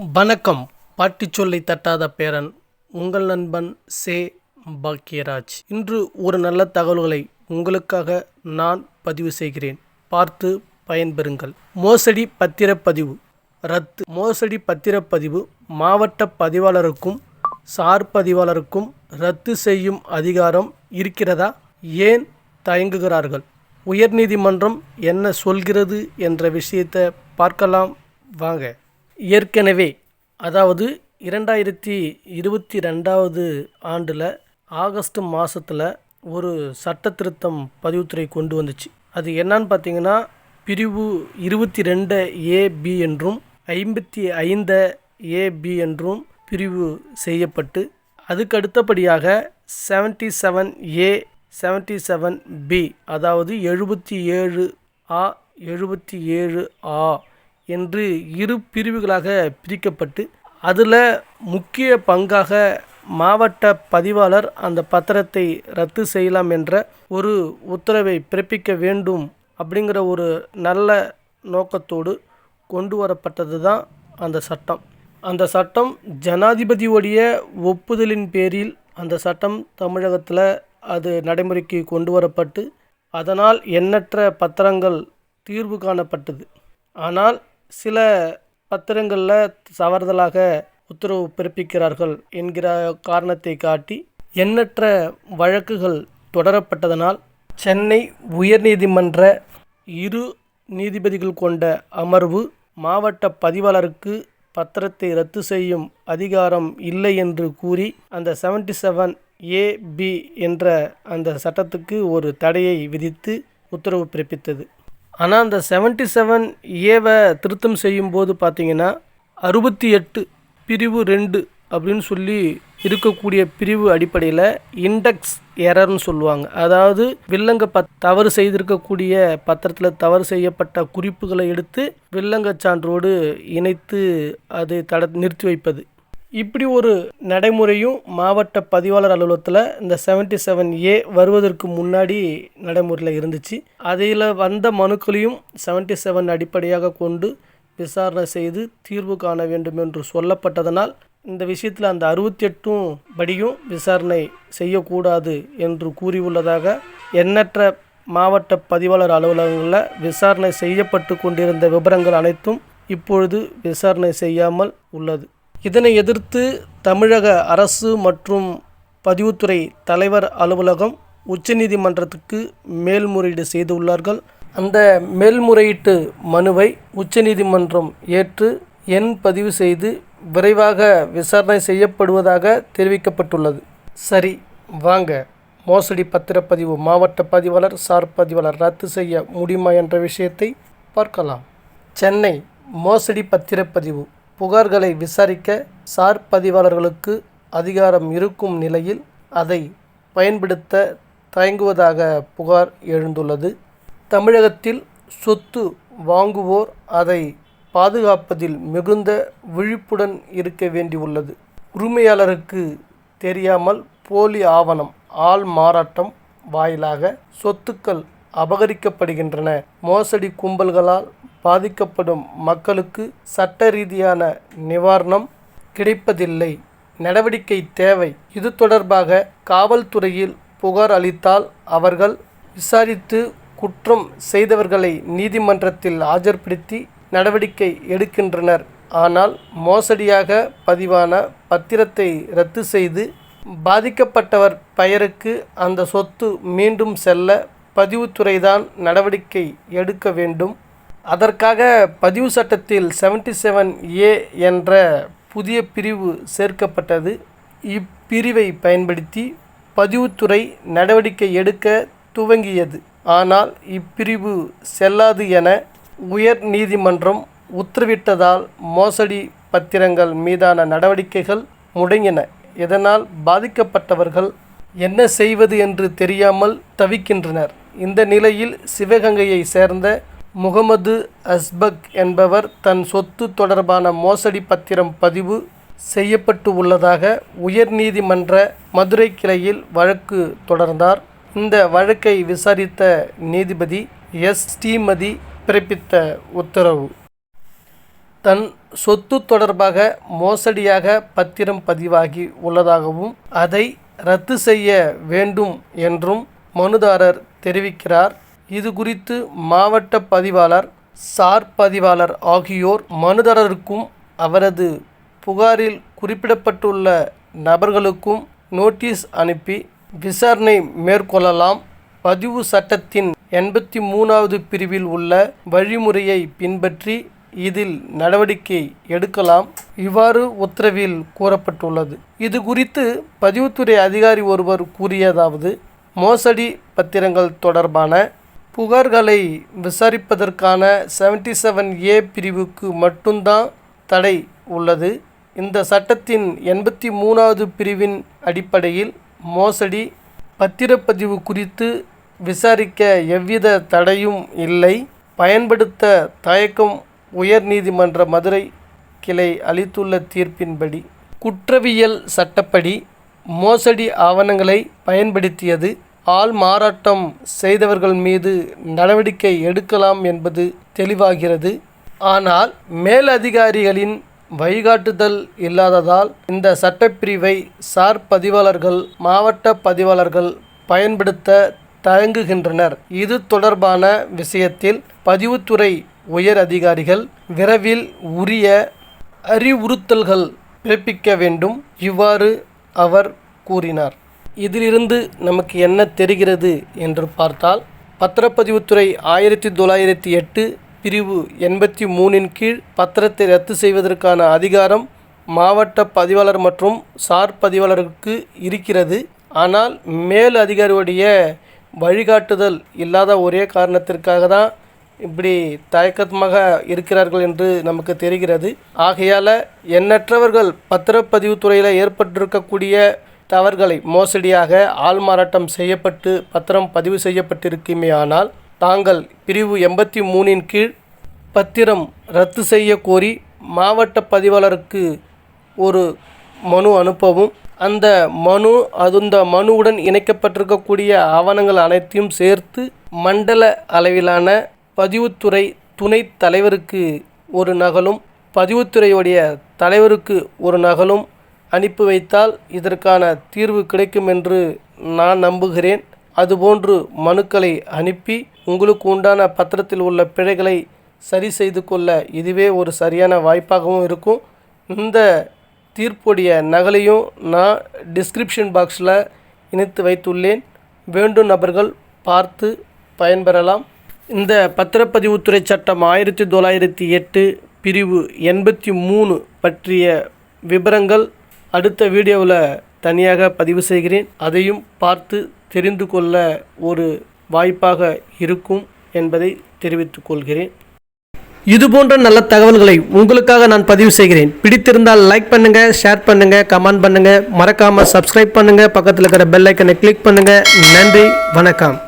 வணக்கம். பாட்டி சொல்லை தட்டாத பேரன் உங்கள் நண்பன் சே. பாக்கியராஜ் இன்று ஒரு நல்ல தகவல்களை உங்களுக்காக நான் பதிவு செய்கிறேன். பார்த்து பயன்பெறுங்கள். மோசடி பத்திரப்பதிவு. ரத்து. மோசடி பத்திரப்பதிவு மாவட்ட பதிவாளருக்கும் சார் பதிவாளருக்கும் ரத்து செய்யும் அதிகாரம் இருக்கிறதா? ஏன் தயங்குகிறார்கள்? உயர்நீதிமன்றம் என்ன சொல்கிறது என்ற விஷயத்தை பார்க்கலாம். வாங்க. ஏற்கனவே அதாவது இரண்டாயிரத்தி இருபத்தி ரெண்டாவது ஆண்டில் ஆகஸ்ட் மாதத்தில் ஒரு சட்ட திருத்தம் பதிவுத்துறை கொண்டு வந்துச்சு. அது என்னன்னு பார்த்தீங்கன்னா பிரிவு இருபத்தி ரெண்டு ஏபி என்றும் ஐம்பத்தி ஐந்து ஏபி என்றும் பிரிவு செய்யப்பட்டு அதுக்கு அடுத்தபடியாக seventy seven A seventy seven B அதாவது எழுபத்தி ஏழு ஆ எழுபத்தி ஏழு ஆ என்று இரு பிரிவுகளாக பிரிக்கப்பட்டு அதில் முக்கிய பங்காக மாவட்ட பதிவாளர் அந்த பத்திரத்தை ரத்து செய்யலாம் என்ற ஒரு உத்தரவை பிறப்பிக்க வேண்டும் அப்படிங்கிற ஒரு நல்ல நோக்கத்தோடு கொண்டு வரப்பட்டது தான் அந்த சட்டம். அந்த சட்டம் ஜனாதிபதியுடைய ஒப்புதலின் பேரில் அந்த சட்டம் தமிழகத்தில் அது நடைமுறைக்கு கொண்டு வரப்பட்டு அதனால் எண்ணற்ற பத்திரங்கள் தீர்வு காணப்பட்டது. ஆனால் சில பத்திரங்களில் தவறுதலாக உத்தரவு பிறப்பிக்கிறார்கள் என்கிற காரணத்தை காட்டி எண்ணற்ற வழக்குகள் தொடரப்பட்டதனால் சென்னை உயர்நீதிமன்ற இரு நீதிபதிகள் கொண்ட அமர்வு மாவட்ட பதிவாளருக்கு பத்திரத்தை ரத்து செய்யும் அதிகாரம் இல்லை என்று கூறி அந்த செவன்டி செவன் ஏபி என்ற அந்த சட்டத்துக்கு ஒரு தடையை விதித்து உத்தரவு பிறப்பித்தது. ஆனால் அந்த செவன்டி செவன் ஏவை திருத்தம் செய்யும்போது பார்த்தீங்கன்னா அறுபத்தி எட்டு பிரிவு ரெண்டு அப்படின்னு சொல்லி இருக்கக்கூடிய பிரிவு அடிப்படையில் இண்டெக்ஸ் எரர்னு சொல்லுவாங்க. அதாவது வில்லங்க பத் தவறு செய்திருக்கக்கூடிய பத்திரத்தில் தவறு செய்யப்பட்ட குறிப்புகளை எடுத்து வில்லங்க சான்றோடு இணைத்து அதை தட நிறுத்தி வைப்பது. இப்படி ஒரு நடைமுறையும் மாவட்ட பதிவாளர் அலுவலகத்தில் இந்த செவன்ட்டி செவன் ஏ வருவதற்கு முன்னாடி நடைமுறையில் இருந்துச்சு. அதில் வந்த மனுக்களையும் செவன்ட்டி செவன் அடிப்படையாக கொண்டு விசாரணை செய்து தீர்வு காண வேண்டும் என்று சொல்லப்பட்டதனால் இந்த விஷயத்தில் அந்த அறுபத்தி எட்டும் படியும் விசாரணை செய்யக்கூடாது என்று கூறியுள்ளதாக எண்ணற்ற மாவட்ட பதிவாளர் அலுவலகங்களில் விசாரணை செய்யப்பட்டு கொண்டிருந்த விவரங்கள் அனைத்தும் இப்பொழுது விசாரணை செய்யாமல் உள்ளது. இதனை எதிர்த்து தமிழக அரசு மற்றும் பதிவுத்துறை தலைவர் அலுவலகம் உச்சநீதிமன்றத்துக்கு மேல்முறையீடு செய்துள்ளார்கள். அந்த மேல்முறையீட்டு மனுவை உச்சநீதிமன்றம் ஏற்று எண் பதிவு செய்து விரைவாக விசாரணை செய்யப்படுவதாக தெரிவிக்கப்பட்டுள்ளது. சரி வாங்க. மோசடி பத்திரப்பதிவு மாவட்ட பதிவாளர் சார் பதிவாளர் ரத்து செய்ய முடியுமா என்ற விஷயத்தை பார்க்கலாம். சென்னை மோசடி பத்திரப்பதிவு புகார்களை விசாரிக்க சார் பதிவாளர்களுக்கு அதிகாரம் இருக்கும் நிலையில் அதை பயன்படுத்த தயங்குவதாக புகார் எழுந்துள்ளது. தமிழகத்தில் சொத்து வாங்குவோர் அதை பாதுகாப்பதில் மிகுந்த விழிப்புடன் இருக்க வேண்டியுள்ளது. உரிமையாளருக்கு தெரியாமல் போலி ஆவணம் ஆள் மாறாட்டம் வாயிலாக சொத்துக்கள் அபகரிக்கப்படுகின்றன. மோசடி கும்பல்களால் பாதிக்கப்படும் மக்களுக்கு சட்ட ரீதியான நிவாரணம் கிடைப்பதில்லை. நடவடிக்கை தேவை. இது தொடர்பாக காவல்துறையில் புகார் அளித்தால் அவர்கள் விசாரித்து குற்றம் செய்தவர்களை நீதிமன்றத்தில் ஆஜர்படுத்தி நடவடிக்கை எடுக்கின்றனர். ஆனால் மோசடியாக பதிவான பத்திரத்தை ரத்து செய்து பாதிக்கப்பட்டவர் பெயருக்கு அந்த சொத்து மீண்டும் செல்ல பதிவுத்துறைதான் நடவடிக்கை எடுக்க வேண்டும். அதற்காக பதிவு சட்டத்தில் செவன்டி செவன் ஏ என்ற புதிய பிரிவு சேர்க்கப்பட்டது. இப்பிரிவை பயன்படுத்தி பதிவுத்துறை நடவடிக்கை எடுக்க துவங்கியது. ஆனால் இப்பிரிவு செல்லாது என உயர் நீதிமன்றம் உத்தரவிட்டதால் மோசடி பத்திரங்கள் மீதான நடவடிக்கைகள் முடங்கின. இதனால் பாதிக்கப்பட்டவர்கள் என்ன செய்வது என்று தெரியாமல் தவிக்கின்றனர். இந்த நிலையில் சிவகங்கையை சேர்ந்த முகமது அஸ்பக் என்பவர் தன் சொத்து தொடர்பான மோசடி பத்திரம் பதிவு செய்யப்பட்டு உள்ளதாக உயர்நீதிமன்ற மதுரை கிளையில் வழக்கு தொடர்ந்தார். இந்த வழக்கை விசாரித்த நீதிபதி எஸ். ஸ்ரீமதி பிறப்பித்த உத்தரவு. தன் சொத்து தொடர்பாக மோசடியாக பத்திரம் பதிவாகி உள்ளதாகவும் அதை ரத்து செய்ய வேண்டும் என்றும் மனுதாரர் தெரிவிக்கிறார். இது குறித்து மாவட்ட பதிவாளர் சார் பதிவாளர் ஆகியோர் மனுதாரருக்கும் அவரது புகாரில் குறிப்பிடப்பட்டுள்ள நபர்களுக்கும் நோட்டீஸ் அனுப்பி விசாரணை மேற்கொள்ளலாம். பதிவு சட்டத்தின் எண்பத்தி மூணாவது பிரிவில் உள்ள வழிமுறையை பின்பற்றி இதில் நடவடிக்கை எடுக்கலாம் இவ்வாறு உத்தரவில் கூறப்பட்டுள்ளது. இது குறித்து பதிவுத்துறை அதிகாரி ஒருவர் கூறியதாவது மோசடி பத்திரங்கள் தொடர்பான புகார்களை விசாரிப்பதற்கான செவன்டி செவன் ஏ பிரிவுக்கு மட்டும்தான் தடை உள்ளது. இந்த சட்டத்தின் எண்பத்தி மூணாவது பிரிவின் அடிப்படையில் மோசடி பத்திரப்பதிவு குறித்து விசாரிக்க எவ்வித தடையும் இல்லை. பயன்படுத்த தயக்கம் உயர்நீதிமன்ற மதுரை கிளை அளித்துள்ள தீர்ப்பின்படி. குற்றவியல் சட்டப்படி மோசடி ஆவணங்களை பயன்படுத்தியது ஆள் மாறாட்டம் செய்தவர்கள் மீது நடவடிக்கை எடுக்கலாம் என்பது தெளிவாகிறது. ஆனால் மேலதிகாரிகளின் வழிகாட்டுதல் இல்லாததால் இந்த சட்டப்பிரிவை சார் பதிவாளர்கள் மாவட்ட பதிவாளர்கள் பயன்படுத்த தயங்குகின்றனர். இது தொடர்பான விஷயத்தில் பதிவுத்துறை உயர் அதிகாரிகள் விரைவில் உரிய அறிவுறுத்தல்கள் பிறப்பிக்க வேண்டும். இவ்வாறு அவர் கூறினார். இதிலிருந்து நமக்கு என்ன தெரிகிறது என்று பார்த்தால் பத்திரப்பதிவுத்துறை ஆயிரத்தி தொள்ளாயிரத்தி எட்டு பிரிவு எண்பத்தி மூணின் கீழ் பத்திரத்தை ரத்து செய்வதற்கான அதிகாரம் மாவட்ட பதிவாளர் மற்றும் சார் பதிவாளருக்கு இருக்கிறது. ஆனால் மேல் அதிகாரியுடைய வழிகாட்டுதல் இல்லாத ஒரே காரணத்திற்காக தான் இப்படி தயக்கமாக இருக்கிறார்கள் என்று நமக்கு தெரிகிறது. ஆகையால் எண்ணற்றவர்கள் பத்திரப்பதிவு துறையில் ஏற்பட்டிருக்கக்கூடிய தவறுகளை மோசடியாக ஆள்மாறாட்டம் செய்யப்பட்டு பத்திரம் பதிவு செய்யப்பட்டிருக்குமேயானால் தாங்கள் பிரிவு எண்பத்தி மூணின் கீழ் பத்திரம் ரத்து செய்ய கோரி மாவட்ட பதிவாளருக்கு ஒரு மனு அனுப்பவும் அந்த மனு அந்த மனுவுடன் இணைக்கப்பட்டிருக்கக்கூடிய ஆவணங்கள் அனைத்தையும் சேர்த்து மண்டல அளவிலான பதிவுத்துறை துணைத் தலைவருக்கு ஒரு நகலும் பதிவுத்துறையுடைய தலைவருக்கு ஒரு நகலும் அனுப்பி வைத்தால் இதற்கான தீர்வு கிடைக்கும் என்று நான் நம்புகிறேன். அதுபோன்று மனுக்களை அனுப்பி உங்களுக்கு உண்டான பத்திரத்தில் உள்ள பிழைகளை சரி செய்து கொள்ள இதுவே ஒரு சரியான வாய்ப்பாகவும் இருக்கும். இந்த தீர்ப்புடைய நகலையும் நான் டிஸ்கிரிப்ஷன் பாக்ஸில் இணைத்து வைத்துள்ளேன். வேண்டும் நபர்கள் பார்த்து பயன்பெறலாம். இந்த பத்திரப்பதிவுத்துறை சட்டம் ஆயிரத்தி தொள்ளாயிரத்தி எட்டு பிரிவு எண்பத்தி மூணு பற்றிய விபரங்கள் அடுத்த வீடியோவில் தனியாக பதிவு செய்கிறேன். அதையும் பார்த்து தெரிந்து கொள்ள ஒரு வாய்ப்பாக இருக்கும் என்பதை தெரிவித்துக் கொள்கிறேன். இது போன்ற நல்ல தகவல்களை உங்களுக்காக நான் பதிவு செய்கிறேன். பிடித்திருந்தால் லைக் பண்ணுங்க ஷேர் பண்ணுங்க கமெண்ட் பண்ணுங்க. மறக்காம சப்ஸ்கிரைப் பண்ணுங்க. பக்கத்தில் இருக்கிற பெல் ஐக்கனை கிளிக் பண்ணுங்க. நன்றி வணக்கம்.